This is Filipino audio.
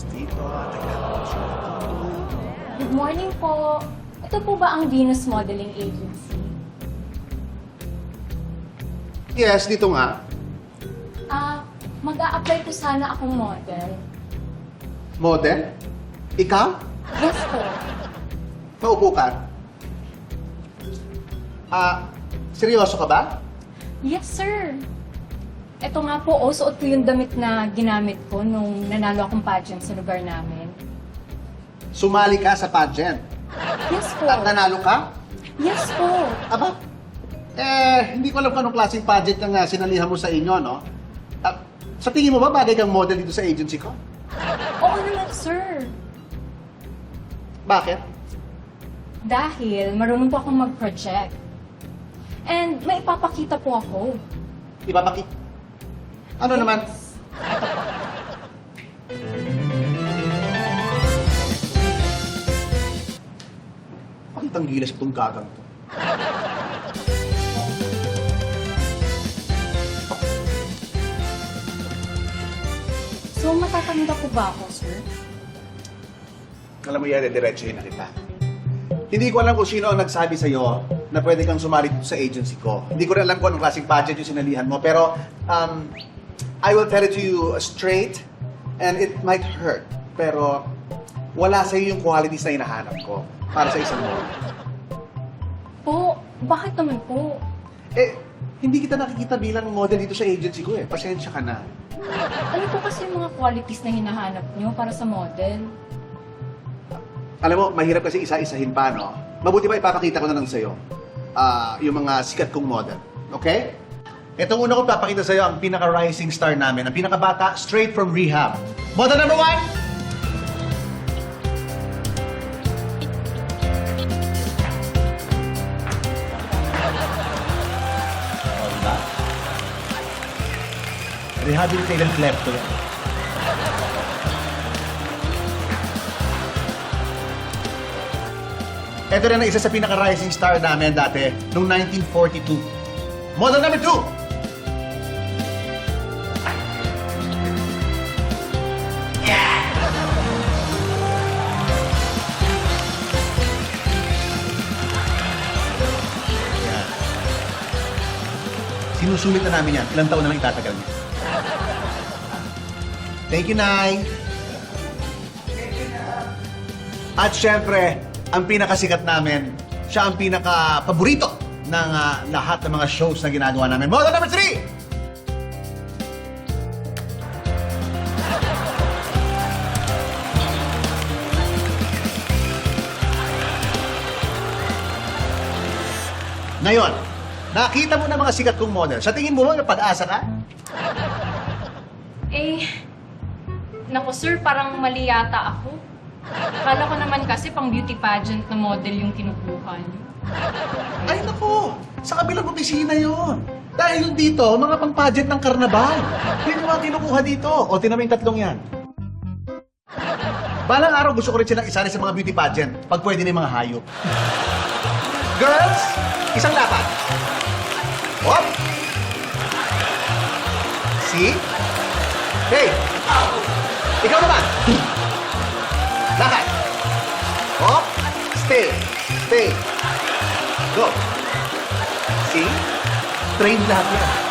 Yes, dito. Good morning po. Ito po ba ang Venus Modeling Agency? Yes, dito nga. Ah, mag-a-apply po sana akong model. Model? Ikaw? Yes po. Maupo ka. Ah, seryoso ka ba? Yes, sir. Ito nga po, oh, suot ko yung damit na ginamit ko nung nanalo akong pageant sa lugar namin. Sumali ka sa pageant. Yes po. At nanalo ka? Yes po. Aba? Eh, hindi ko alam kung anong klaseng pageant ang uh, sinalihan mo sa inyo, no? At sa tingin mo ba bagay kang model dito sa agency ko? Oo naman, sir. Bakit? Dahil marunong po akong mag-project. And may ipapakita po ako. Ipapakit. Ano naman? Ang gilas itong gagang to? So, matatanggap po ba ako, sir? Alam mo yan, diretsuhin na kita. Hindi ko alam kung sino ang nagsabi sa'yo na pwede kang sumali dito sa agency ko. Hindi ko rin alam kung anong klaseng budget yung sinalihan mo. Pero, um, I will tell it to you straight and it might hurt. Pero, wala sa'yo yung qualities na hinahanap ko para sa isang model. Po, bakit naman po? Eh, hindi kita nakikita bilang model dito sa agency ko eh. Pasensya ka na. Ano po kasi yung mga qualities na hinahanap nyo para sa model? Alam mo, mahirap kasi isa-isahin pa, no? Mabuti pa ipapakita ko na lang sa'yo ah, yung mga sikat kong model. Okay? Itong una ko papakita sa'yo ang pinaka-rising star namin, ang pinaka-bata, straight from rehab. Model number one! Rehabilitated klepto. Ito rin ang isa sa pinaka-rising star namin dati, noong 1942. Model number two! Sinusulit na namin yan. Ilang taon na lang itatagal niya. Thank you, Nay. At syempre, ang pinakasikat namin, siya ang pinaka-paborito ng ah, lahat ng mga shows na ginagawa namin. Model number three! Ngayon, nakita mo na mga sikat kong model. Sa tingin mo ba may pag-asa ka? Eh, naku sir, parang mali yata ako. Kala ko naman kasi pang beauty pageant na model yung kinukuha niyo. Ay nako, sa kabilang opisina yon. Dahil dito, mga pang-pageant ng karnabal. Yun yung mga kinukuha dito. O, tinamay yung tatlong yan. Balang araw gusto ko rin silang isali sa mga beauty pageant pag pwede na yung mga hayop. Girls, isang lapat. See? Hey! Ikaw naman! Lakad! Hop! Stay! Stay! Go! See? Train lahat yan.